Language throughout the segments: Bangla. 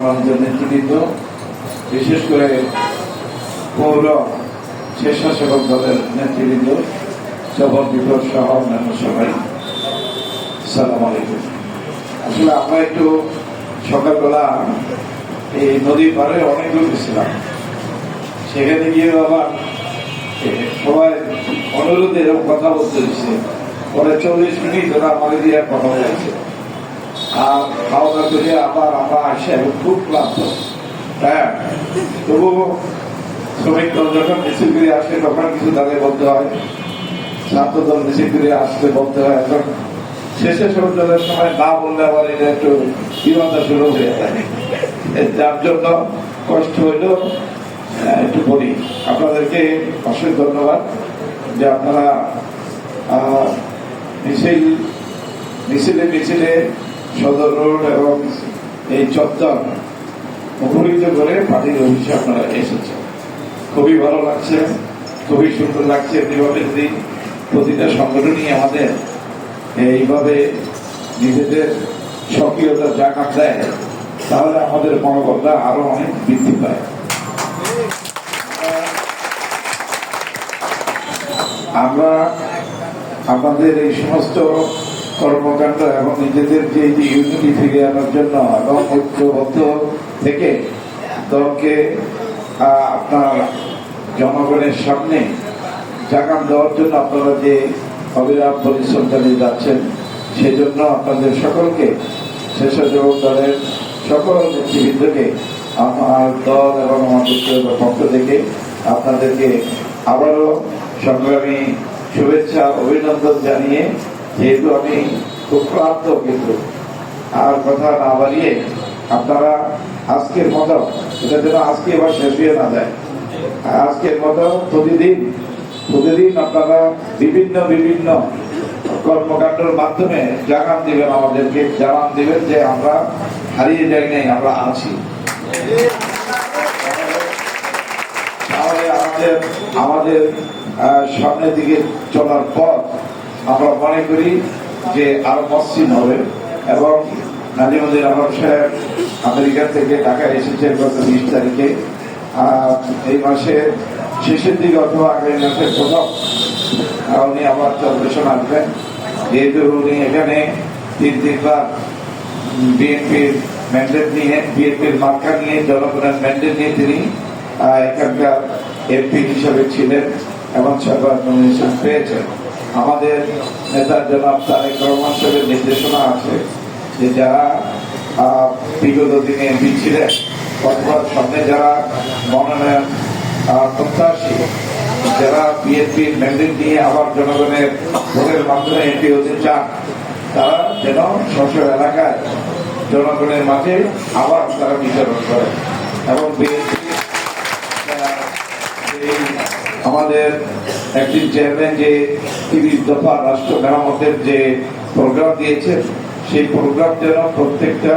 নেতৃবৃন্দ, বিশেষ করে পৌর স্বেচ্ছাসেবক দলের নেতৃবৃন্দ সবল বিপ্লব সহ অন্যান্য সবাই। সালাম আলাইকুম। আসলে আমরা একটু সকালবেলা এই নদীর পাড়ে অনেক দূর গেছিলাম। সেখানে গিয়ে আবার সবাই অনুরোধে এরকম কথা বলতে দিচ্ছে পরে চল্লিশ মিনিট ওরা আমাদের দিয়ে কথা বলেছে আর খাওয়া দাওয়া করে আবার আমরা আসে, এবং খুব ক্লান্ত। হ্যাঁ তবু শ্রমিক দল যখন মিছিল করে আসে, তখন কিছু তাদের বলতে হয়। ছাত্র দল মিছিল করে আসতে বলতে হয়, এখন শেষে দলের সময় না বললে আবার এটা একটু বিমানটা শুরু হয়ে যায়। যার জন্য কষ্ট হইলেও একটু বলি আপনাদেরকে অশেষ ধন্যবাদ যে আপনারা মিছিল, মিছিলে মিছিলে সদর রোড এবং এই চত্বর মুখরিত করে পার্টির অফিসে আপনারা এসেছেন। খুবই ভালো লাগছে, খুবই সুন্দর লাগছে এমনিভাবে যদি প্রতিটা সংগঠনই আমাদের এইভাবে নিজেদের সক্রিয়তা জাকাত দেয় তাহলে আমাদের মনোবলটা আরও অনেক বৃদ্ধি পায়। আমরা আমাদের এই সমস্ত কর্মকাণ্ড এবং নিজেদের যে ইউনিটি ফিরিয়ে আনার জন্য এবং ঐক্যবদ্ধ থেকে দলকে আপনার জনগণের সামনে জাগান দেওয়ার জন্য আপনারা যে অবিরাম পরিশ্রম চালিয়ে যাচ্ছেন, সেজন্য আপনাদের সকলকে, স্বেচ্ছাসেবক দলের সকল নেতৃবৃন্দকে, আমার দল এবং আমার পক্ষ থেকে আপনাদেরকে আবারও সংগ্রামী শুভেচ্ছা, অভিনন্দন জানিয়ে যেহেতু আমি খুব ক্লান্ত কিন্তু। আর কথা না বাড়িয়ে আপনারা আজকের মতো এটা যেন আজকে এবার শেষ হয়ে না যায়। আজকের মতো প্রতিদিন প্রতিদিন আপনারা বিভিন্ন বিভিন্ন কর্মকাণ্ডের মাধ্যমে জানান দিবেন আমাদেরকে, জানান দিবেন যে আমরা হারিয়ে যাই নাই, আমরা আছি। আমাদের আমাদের সামনের দিকে চলার পথ আমরা মনে করি যে আরও মসৃণ হবে এবং নাজিমুদ্দিন আহমদ সাহেব আমেরিকা থেকে ঢাকায় এসেছেন গত বিশ তারিখে। এই মাসের শেষের দিকে অথবা আগামী মাসের প্রথম উনি আবার চন্দ্রেশন আসবেন। যেহেতু উনি এখানে তিন তিনবার বিএনপির ম্যান্ডেট নিয়ে, বিএনপির মার্কা নিয়ে, জনগণের ম্যান্ডেট নিয়ে তিনি এখানকার এমপি হিসাবে ছিলেন এবং ছয়বার নমিনেশন পেয়েছেন। আমাদের নেতা জনাব তারেক রহমান সাহেবের নির্দেশনা আছে যে যারা বিগত দিনে এমপি ছিলেন অথবা সামনে যারা মনোনয়ন প্রত্যাশী, যারা বিএনপির ম্যান্ডেট নিয়ে আবার জনগণের ভোটের মাধ্যমে এমপি হতে চান, তারা যেন স্ব এলাকায় জনগণের মাঝে আবার তারা বিতরণ করে এবং বিএনপি আমাদের একটি চেয়ারম্যান যে তিরিশ দফা রাষ্ট্র মেরামতের যে প্রোগ্রাম দিয়েছেন, সেই প্রোগ্রাম যেন প্রত্যেকটা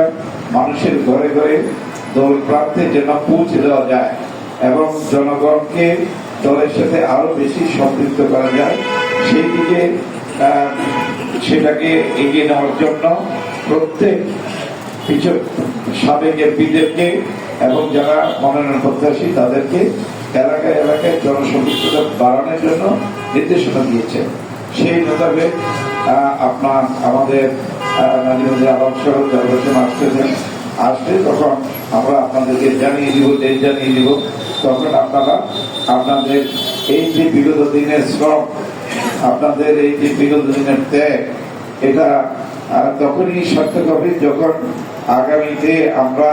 মানুষের ঘরে ঘরে দল প্রান্তে যেন পৌঁছে দেওয়া যায় এবং জনগণকে দলের সাথে আরও বেশি সম্পৃক্ত করা যায়, সেই দিকে সেটাকে এগিয়ে নেওয়ার জন্য প্রত্যেক সাবেক এমপিদেরকে এবং যারা মনোনয়ন প্রত্যাশী তাদেরকে এলাকায় এলাকায় জনসম্পৃক্ততা বাড়ানোর জন্য নির্দেশনা দিয়েছেন সেই মোতাবেক আপনার আমাদের আলম সহ জনগণ আসতেছেন আসলে তখন আমরা আপনাদেরকে জানিয়ে দিব ডেট জানিয়ে দিব। তখন আপনারা আপনাদের এই যে বিগত দিনের শ্রম, আপনাদের এই যে বিগত দিনের ত্যাগ, এটা তখনই সার্থক হবে যখন আগামীতে আমরা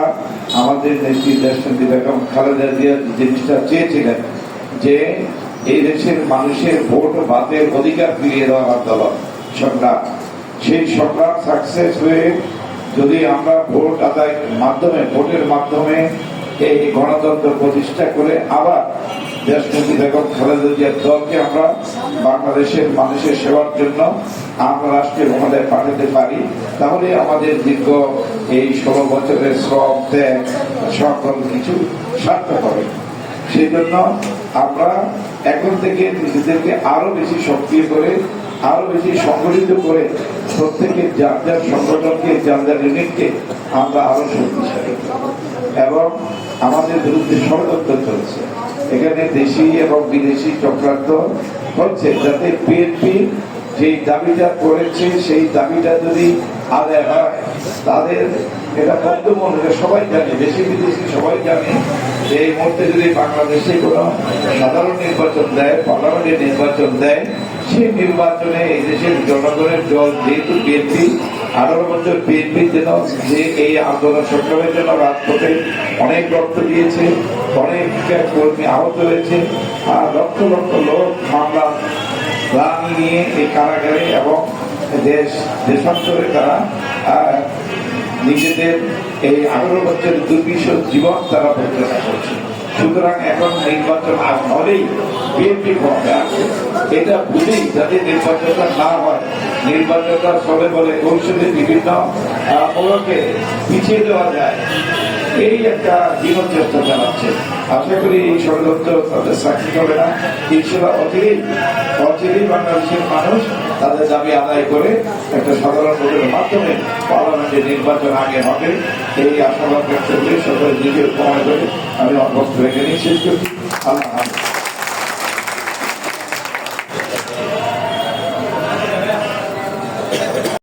আমাদের নেত্রী দেশনেত্রী বেগম খালেদা জিয়া জিনিসটা চেয়েছিলেন যে এই দেশের মানুষের ভোট বাদের অধিকার ফিরিয়ে দেওয়ার আন্দোলন সংগ্রাম। সেই সংগ্রাম সাকসেস হয়ে যদি আমরা ভোট আদায় মাধ্যমে, ভোটের মাধ্যমে এই গণতন্ত্র প্রতিষ্ঠা করে আবার বাংলাদেশের মানুষের সেবার জন্য আমরা রাষ্ট্রীয় পাঠাতে পারি তাহলে আমাদের দীর্ঘ এই ষোলো বছরের শ্রম, ত্যাগ সকল কিছু সার্থক হবে সেই জন্য আমরা এখন থেকে নিজেদেরকে আরও বেশি সক্রিয় করে, আরও বেশি সংগঠিত করে প্রত্যেকের যার যার সংগঠনকে, যার যার ইউনিটকে আমরা আরও শক্তিশালী। এবং আমাদের বিরুদ্ধে ষড়যন্ত্র চলছে। এখানে দেশি এবং বিদেশি চক্রান্ত হচ্ছে যাতে বিএনপি যেই দাবিটা করেছে, সেই দাবিটা যদি আদায় হয়, তাদের এটা বর্তমান এটা সবাই জানে, দেশি বিদেশি সবাই জানে যে এই মুহূর্তে যদি বাংলাদেশে কোনো সাধারণ নির্বাচন দেয় পার্লামেন্টের নির্বাচন দেয়, সেই নির্বাচনে এই দেশের জনগণের দল, যেহেতু বিএনপি আঠারো বছর বিএনপি যেন যে এই আন্দোলন সংগ্রামের জন্য রাজপথে অনেক রক্ত দিয়েছে, অনেক কর্মী আহত হয়েছে, আর লক্ষ লক্ষ লোক মামলা প্রাণ নিয়ে এই কারাগারে এবং দেশ, দেশান্তরে তারা নিজেদের এই আঠারো বছরের দুর্বিষ জীবন তারা পরিচালনা করছে। সুতরাং এখন নির্বাচন আর হলেই বিএনপি ক্ষমতা এটা বুঝেই যাতে নির্বাচনটা না হয়। নির্বাচনটা সবে বলে কৌশলে বিভিন্ন পিছিয়ে দেওয়া যায়। এই একটা জীবন চেষ্টা চালাচ্ছে। আশা করি এই ষড়যন্ত্র তাদের সাক্ষী হবে না। ইনশাল্লাহ অচিরেই অচিরেই বাংলাদেশের মানুষ তাদের দাবি আদায় করে একটা সাধারণ ভোটের মাধ্যমে পার্লামেন্টের নির্বাচন আগে হবে। এই আশাবাদ ব্যক্ত করে সকলে নিজের প্রমাণ করে আমি অভ্যস্ত রেখে নিয়ে শেষ করছি। আল্লাহ।